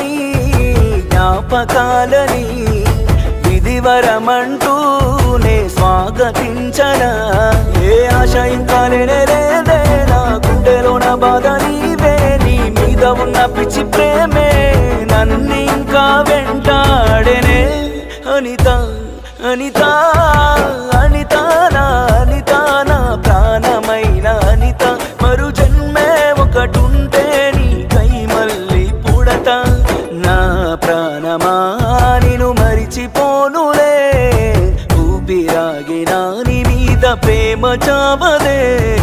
జ్ఞాపకాలని జ్ఞాపకాలని విధివరమంటూనే స్వాగతించన. ఏ ఆశ ఇంకా లేదే నా గుండెలోన బాధ నీవే నీ మీద ఉన్న పిచ్చి ప్రేమే నన్ను ఇంకా వెంటాడనే అనిత అనిత అనితానా అనితానా ప్రాణమైన అనిత మరు జన్మే ఒకటుంటే ప్రాణమా నిను మరిచిపోనులే. ఊపిరాగినా నీ మీద ప్రేమ చావదే.